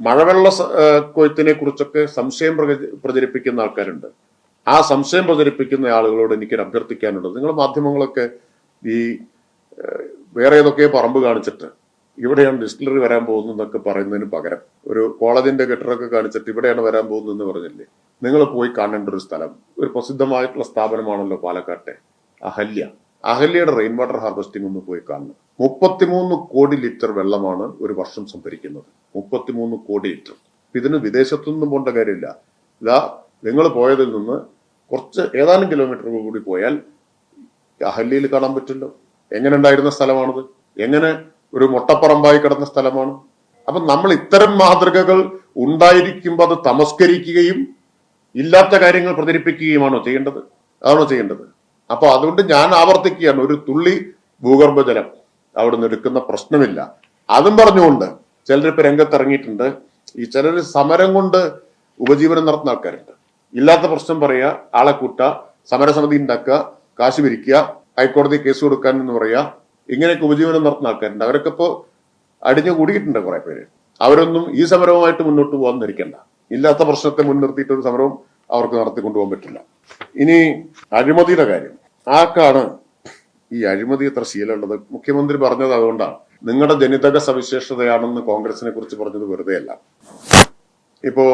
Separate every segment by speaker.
Speaker 1: മഴവെള്ള കൊയ്ത്തിനെ കുറിച്ചൊക്കെ സംശയം പ്രചരിപ്പിക്കുന്ന ആൾക്കാരുണ്ട്. ആ സംശയം പ്രചരിപ്പിക്കുന്ന ആളുകളോട് എനിക്കൊരു അഭ്യർത്ഥിക്കാനുള്ളത്. നിങ്ങൾ മാധ്യമങ്ങളൊക്കെ ഈ വേറെ ഏതൊക്കെ പറമ്പ് കാണിച്ചിട്ട് ഇവിടെയാണ് ഡിസ്റ്റിലറി വരാൻ പോകുന്നതെന്നൊക്കെ പറയുന്നതിന് പകരം ഒരു കോളേജിന്റെ കെട്ടിടമൊക്കെ കാണിച്ചിട്ട് ഇവിടെയാണ് വരാൻ പോകുന്നതെന്ന് പറഞ്ഞില്ലേ? നിങ്ങൾ പോയി കാണേണ്ട ഒരു സ്ഥലം ഒരു പ്രസിദ്ധമായിട്ടുള്ള സ്ഥാപനമാണല്ലോ പാലക്കാട്ടെ അഹല്യ. അഹല്യയുടെ റെയിൻ വാട്ടർ ഹാർവെസ്റ്റിംഗ് ഒന്ന് പോയി കാണണം. മുപ്പത്തിമൂന്ന് കോടി ലിറ്റർ വെള്ളമാണ് ഒരു വർഷം സംഭരിക്കുന്നത്. മുപ്പത്തിമൂന്ന് കോടി ലിറ്റർ ഇതിന് വിദേശത്തുനിന്നും പോകേണ്ട കാര്യമില്ല. ഇതാ നിങ്ങൾ പോയതിൽ നിന്ന് കുറച്ച് ഏതാനും കിലോമീറ്റർ കൂടി പോയാൽ അഹല്യയിൽ കാണാൻ പറ്റില്ല. എങ്ങനെ ഉണ്ടായിരുന്ന സ്ഥലമാണത്? എങ്ങനെ ഒരു മുട്ടപ്പറമ്പായി കിടന്ന സ്ഥലമാണ്? അപ്പൊ നമ്മൾ ഇത്തരം മാതൃകകൾ ഉണ്ടായിരിക്കുമ്പോൾ അത് തമസ്കരിക്കുകയും ഇല്ലാത്ത കാര്യങ്ങൾ പ്രചരിപ്പിക്കുകയുമാണോ ചെയ്യേണ്ടത്? അതാണോ ചെയ്യേണ്ടത്? അപ്പൊ അതുകൊണ്ട് ഞാൻ ആവർത്തിക്കുകയാണ്. ഒരു തുള്ളി ഭൂഗർഭജലം അവിടെ നിന്ന് എടുക്കുന്ന പ്രശ്നമില്ല. അതും പറഞ്ഞുകൊണ്ട് ചിലരിപ്പോ രംഗത്തിറങ്ങിയിട്ടുണ്ട്. ഈ ചിലർ സമരം കൊണ്ട് ഉപജീവനം നടത്തുന്ന ആൾക്കാരുണ്ട്. ഇല്ലാത്ത പ്രശ്നം പറയുക ആളെ കൂട്ട സമരസമിതി ഉണ്ടാക്കുക കാശ് പിരിക്കുക ഹൈക്കോടതി കേസ് കൊടുക്കാൻ എന്ന് പറയുക ഇങ്ങനെയൊക്കെ ഉപജീവനം നടത്തുന്ന ആൾക്കാരുണ്ട്. അവരൊക്കെ ഇപ്പോ അടിഞ്ഞു കൂടിയിട്ടുണ്ട് കുറെ പേര്. അവരൊന്നും ഈ സമരവുമായിട്ട് മുന്നോട്ട് പോകാൻ ധരിക്കണ്ട. ഇല്ലാത്ത പ്രശ്നത്തെ മുൻനിർത്തിയിട്ട് ഒരു സമരവും അവർക്ക് നടത്തിക്കൊണ്ടുപോകാൻ പറ്റില്ല. ഇനി അഴിമതിയുടെ കാര്യം. ആർക്കാണ് ഈ അഴിമതി എത്ര ശീലമുള്ളത്? മുഖ്യമന്ത്രി പറഞ്ഞത് അതുകൊണ്ടാണ്. നിങ്ങളുടെ ജനിതക സവിശേഷതയാണെന്ന് കോൺഗ്രസിനെ കുറിച്ച് പറഞ്ഞത് വെറുതെ അല്ല ഇപ്പോ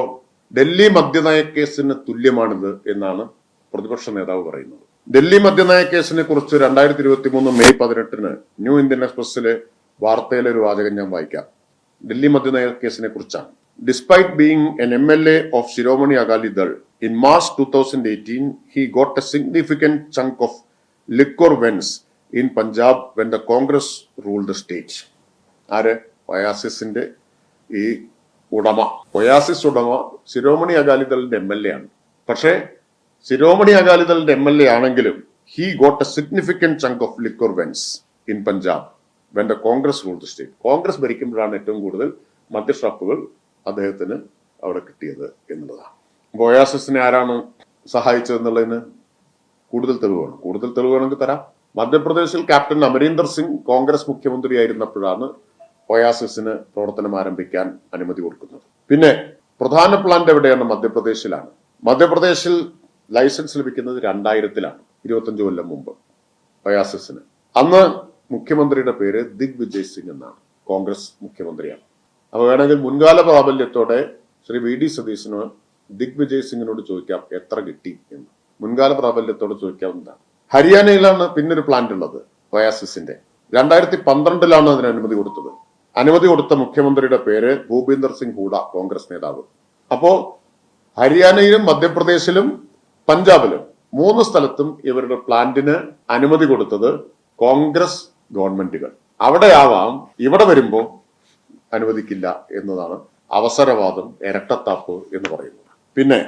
Speaker 1: ഡൽഹി മദ്യനയ കേസിന് തുല്യമാണിത് എന്നാണ് പ്രതിപക്ഷ നേതാവ് പറയുന്നത്. ഡൽഹി മദ്യനയ കേസിനെ കുറിച്ച് രണ്ടായിരത്തി ഇരുപത്തി മൂന്ന് മെയ് പതിനെട്ടിന് ന്യൂ ഇന്ത്യൻ എക്സ്പ്രസിലെ വാർത്തയിലെ ഒരു വാചകം ഞാൻ വായിക്കാം. ഡൽഹി മദ്യനയ കേസിനെ കുറിച്ചാണ്. Despite being an M L A of Shiromani Akali Dal in March two thousand eighteen he got a significant chunk in Punjab when the Congress ruled the state. ആര്? ഒയാസിസിന്റെ ഈ ഉടമ. ഒയാസിസ് ഉടമ ശിരോമണി അകാലിദളിന്റെ എം എൽ എ ആണ്. പക്ഷേ ശിരോമണി അകാലിദളിന്റെ M L A ആണെങ്കിലും he got a significant chunk of liquor vends in Punjab when the Congress rule the state Congress ഭരിക്കുമ്പോഴാണ് ഏറ്റവും കൂടുതൽ മദ്യഷാപ്പുകൾ അദ്ദേഹത്തിന് അവിടെ കിട്ടിയത് എന്നുള്ളതാണ്. അപ്പൊ ഒയാസിസിനെ ആരാണ് സഹായിച്ചതെന്നുള്ളതിന് കൂടുതൽ തെളിവാണ് കൂടുതൽ തെളിവ് വേണമെങ്കിൽ തരാം. മധ്യപ്രദേശിൽ ക്യാപ്റ്റൻ അമരീന്ദർ സിംഗ് കോൺഗ്രസ് മുഖ്യമന്ത്രിയായിരുന്നപ്പോഴാണ് ഒയാസിസിന് പ്രവർത്തനം ആരംഭിക്കാൻ അനുമതി കൊടുക്കുന്നത്. പിന്നെ പ്രധാന പ്ലാന്റ് എവിടെയാണ്? മധ്യപ്രദേശിലാണ്. മധ്യപ്രദേശിൽ ലൈസൻസ് ലഭിക്കുന്നത് രണ്ടായിരത്തിലാണ് ഇരുപത്തഞ്ച് കൊല്ലം മുമ്പ് ഒയാസിസിന് അന്ന് മുഖ്യമന്ത്രിയുടെ പേര് ദിഗ് വിജയ് സിംഗ് എന്നാണ് കോൺഗ്രസ് മുഖ്യമന്ത്രിയാണ്. അപ്പൊ വേണമെങ്കിൽ മുൻകാല പ്രാബല്യത്തോടെ ശ്രീ വി ഡി സതീശന് ദിഗ് വിജയ് സിംഗിനോട് ചോദിക്കാം എത്ര കിട്ടി എന്ന്. മുൻകാല പ്രാബല്യത്തോടെ ചോദിക്കാവുന്നതാണ് ഹരിയാനയിലാണ് പിന്നൊരു പ്ലാന്റ് ഉള്ളത് ഒയാസിസിന്റെ രണ്ടായിരത്തി പന്ത്രണ്ടിലാണ് അതിന് അനുമതി കൊടുത്തത്. അനുമതി കൊടുത്ത മുഖ്യമന്ത്രിയുടെ പേര് ഭൂപീന്ദർ സിംഗ് ഹൂഡ കോൺഗ്രസ് നേതാവ്. അപ്പോ ഹരിയാനയിലും മധ്യപ്രദേശിലും പഞ്ചാബിലും മൂന്ന് സ്ഥലത്തും ഇവരുടെ പ്ലാന്റിന് അനുമതി കൊടുത്തത് കോൺഗ്രസ് ഗവൺമെന്റുകൾ. അവിടെ ആവാം ഇവിടെ വരുമ്പോൾ അനുവദിക്കില്ല എന്നതാണ് അവസരവാദം ഇരട്ടത്താപ്പ് എന്ന് പറയുന്നത്. പിന്നെ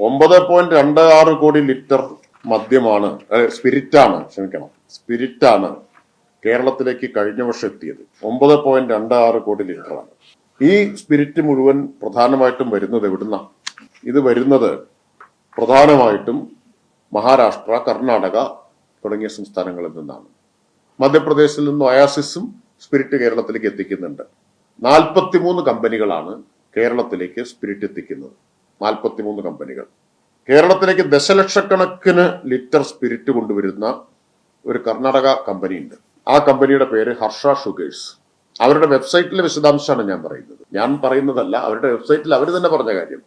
Speaker 1: ഒമ്പത് പോയിന്റ് രണ്ട് ആറ് കോടി ലിറ്റർ മദ്യമാണ് സ്പിരിറ്റാണ് ക്ഷമിക്കണം സ്പിരിറ്റാണ് കേരളത്തിലേക്ക് കഴിഞ്ഞ വർഷം എത്തിയത്. ഒമ്പത് പോയിന്റ് രണ്ട് ആറ് കോടി ലിറ്ററാണ്. ഈ സ്പിരിറ്റ് മുഴുവൻ പ്രധാനമായിട്ടും വരുന്നത് എവിടുന്ന? ഇത് വരുന്നത് പ്രധാനമായിട്ടും മഹാരാഷ്ട്ര കർണാടക തുടങ്ങിയ സംസ്ഥാനങ്ങളിൽ നിന്നാണ്. മധ്യപ്രദേശിൽ നിന്ന് ഒയാസിസും സ്പിരിറ്റ് കേരളത്തിലേക്ക് എത്തിക്കുന്നുണ്ട്. നാൽപ്പത്തിമൂന്ന് കമ്പനികളാണ് കേരളത്തിലേക്ക് സ്പിരിറ്റ് എത്തിക്കുന്നത്. നാൽപ്പത്തിമൂന്ന് കമ്പനികൾ. കേരളത്തിലേക്ക് ദശലക്ഷക്കണക്കിന് ലിറ്റർ സ്പിരിറ്റ് കൊണ്ടുവരുന്ന ഒരു കർണാടക കമ്പനി ഉണ്ട് ആ കമ്പനിയുടെ പേര് ഹർഷ ഷുഗേഴ്സ്. അവരുടെ വെബ്സൈറ്റിലെ വിശദാംശമാണ് ഞാൻ പറയുന്നത്. ഞാൻ പറയുന്നതല്ല അവരുടെ വെബ്സൈറ്റിൽ അവർ തന്നെ പറഞ്ഞ കാര്യം.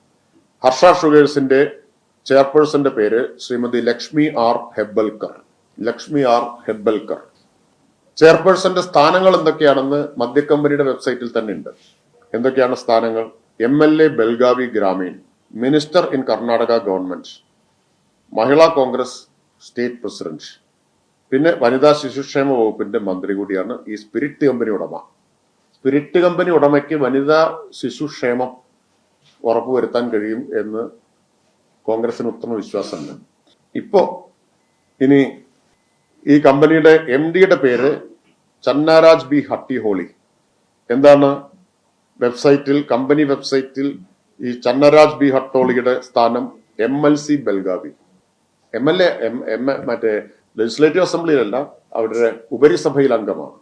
Speaker 1: ഹർഷ ഷുഗേഴ്സിന്റെ ചെയർപേഴ്സന്റെ പേര് ശ്രീമതി ലക്ഷ്മി ആർ ഹെബൽക്കർ ലക്ഷ്മി ആർ ഹെബൽക്കർ ചെയർപേഴ്സന്റെ സ്ഥാനങ്ങൾ എന്തൊക്കെയാണെന്ന് മദ്യക്കമ്പനിയുടെ വെബ്സൈറ്റിൽ തന്നെ ഉണ്ട്. എന്തൊക്കെയാണ് സ്ഥാനങ്ങൾ? M L A Belagavi Grameen. Minister in Karnataka government Mahila Congress state president പിന്നെ വനിതാ ശിശുക്ഷേമ വകുപ്പിന്റെ മന്ത്രി കൂടിയാണ് ഈ സ്പിരിറ്റ് കമ്പനി ഉടമ. സ്പിരിറ്റ് കമ്പനി ഉടമയ്ക്ക് വനിതാ ശിശുക്ഷേമം ഉറപ്പുവരുത്താൻ കഴിയും എന്ന് കോൺഗ്രസിന് ഉത്തമ വിശ്വാസമുണ്ട്. ഇപ്പോ ഇനി ഈ കമ്പനിയുടെ എം ഡിയുടെ പേര് ചന്നാരാജ് ബി ഹട്ടി ഹോളി എന്താണ്? വെബ്സൈറ്റിൽ കമ്പനി വെബ്സൈറ്റിൽ ഈ ചന്നരാജ് ബി ഹട്ടോളിയുടെ സ്ഥാനം M L C Belagavi. M L A M എം മറ്റേ ലെജിസ്ലേറ്റീവ് അസംബ്ലിയിലല്ല അവരുടെ ഉപരിസഭയിൽ അംഗമാണ്.